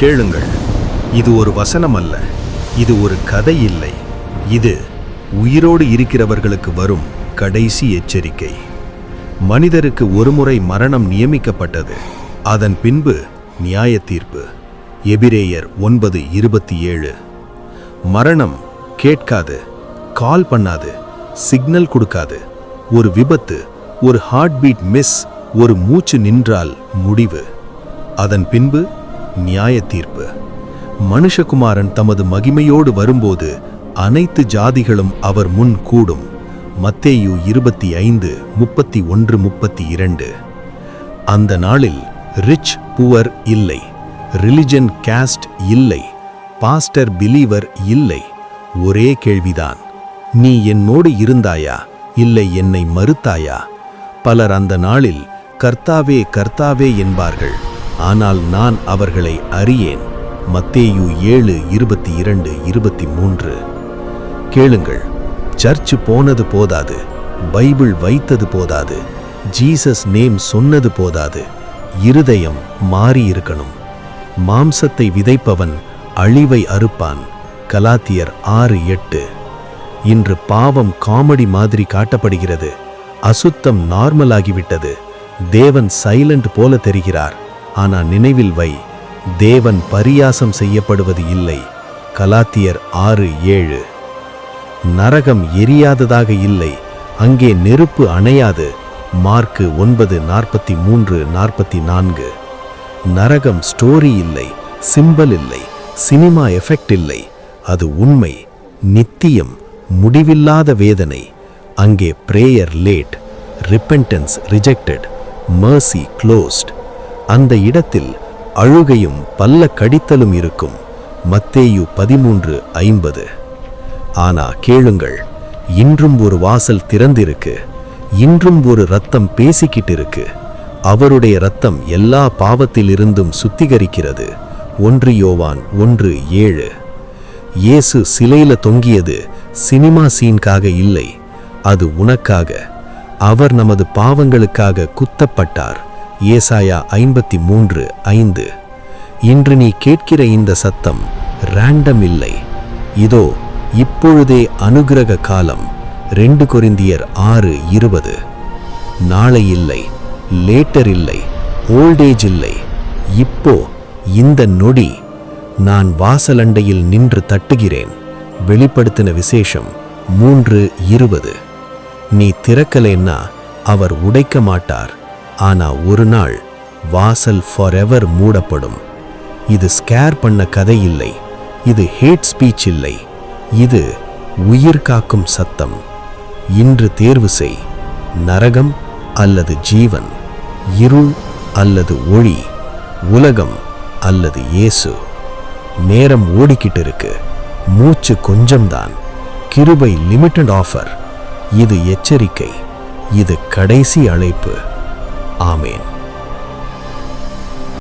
கேளுங்கள். இது ஒரு வசனம் அல்ல இது ஒரு கதை இல்லை இது உயிரோடு இருக்கிறவர்களுக்கு வரும் கடைசி எச்சரிக்கை. மனிதருக்கு ஒருமுறை மரணம் நியமிக்கப்பட்டது. அதன் பின்பு நியாய தீர்ப்பு எபிரேயர் ஒன்பது இருபத்தி ஏழு. மரணம் கேட்காது கால் பண்ணாது சிக்னல் கொடுக்காது. ஒரு விபத்து ஒரு ஹார்ட் பீட் மிஸ் ஒரு மூச்சு நின்றால் முடிவு. அதன் பின்பு நியாய தீர்ப்பு மனுஷகுமாரன் தமது மகிமையோடு வரும்போது அனைத்து ஜாதிகளும் அவர் முன் கூடும். மத்தேயு இருபத்தி ஐந்து முப்பத்தி ஒன்று முப்பத்தி இரண்டு. அந்த நாளில் ரிச் புவர் இல்லை ரிலிஜன் காஸ்ட் இல்லை பாஸ்டர் பிலீவர் இல்லை. ஒரே கேள்விதான் நீ என்னோடு இருந்தாயா இல்லை என்னை மறுத்தாயா? பலர் அந்த நாளில் கர்த்தாவே கர்த்தாவே என்பார்கள். ஆனால் நான் அவர்களை அறியேன். மத்தேயு ஏழு இருபத்தி இரண்டு இருபத்தி மூன்று. கேளுங்கள் சர்ச்சு போனது போதாது பைபிள் வைத்தது போதாது ஜீசஸ் நேம் சொன்னது போதாது இருதயம் மாறியிருக்கணும். மாம்சத்தை விதைப்பவன் அழிவை அறுப்பான் கலாத்தியர் ஆறு எட்டு. இன்று பாவம் காமெடி மாதிரி காட்டப்படுகிறது அசுத்தம் நார்மலாகிவிட்டது தேவன் சைலண்ட் போல தெரிகிறார். ஆனா நினைவில் வை தேவன் பரியாசம் செய்யப்படுவது இல்லை. கலாத்தியர் ஆறு ஏழு. நரகம் எரியாததாக இல்லை அங்கே நெருப்பு அணையாது. மார்க்கு ஒன்பது நாற்பத்தி மூன்று நாற்பத்தி நான்கு. நரகம் ஸ்டோரி இல்லை சிம்பல் இல்லை சினிமா எஃபெக்ட் இல்லை. அது உண்மை நித்தியம் முடிவில்லாத வேதனை. அங்கே prayer late repentance rejected mercy closed அந்த இடத்தில் அழுகையும் பல்ல கடித்தலும் இருக்கும். மத்தேயு பதிமூன்று ஐம்பது. ஆனா கேளுங்கள் இன்றும் ஒரு வாசல் திறந்திருக்கு. இன்றும் ஒரு ரத்தம் பேசிக்கிட்டு இருக்கு அவருடைய ரத்தம் எல்லா பாவத்திலிருந்தும் சுத்திகரிக்கிறது. ஒன்று யோவான் ஒன்று ஏழு. இயேசு சிலையில தொங்கியது சினிமா சீன்காக இல்லை. அது உனக்காக. அவர் நமது பாவங்களுக்காக குத்தப்பட்டார். ஏசாயா ஐம்பத்தி மூன்று ஐந்து. இன்று நீ கேட்கிற இந்த சத்தம் ரேண்டம் இல்லை. இதோ இப்பொழுதே அனுகிரக காலம் ரெண்டு கொரிந்தியர் ஆறு இருபது. நாளை இல்லை லேட்டர் இல்லை ஓல்டேஜ் இல்லை. இப்போ இந்த நொடி நான் வாசலண்டையில் நின்று தட்டுகிறேன். வெளிப்படுத்தின விசேஷம் மூன்று இருபது. நீ திறக்கலேன்னா அவர் உடைக்க மாட்டார். ஆனா ஒரு நாள் வாசல் ஃபார் மூடப்படும். இது ஸ்கேர் பண்ண கதை இல்லை. இது ஹேட் ஸ்பீச் இல்லை. இது உயிர் காக்கும் சத்தம். இன்று தேர்வு செய். நரகம் அல்லது ஜீவன் இருள் அல்லது ஒளி உலகம் அல்லது இயேசு. நேரம் ஓடிக்கிட்டு இருக்கு. மூச்சு கொஞ்சம்தான். கிருபை லிமிட்டட் ஆஃபர் இது எச்சரிக்கை. இது கடைசி அழைப்பு. ആമേൻ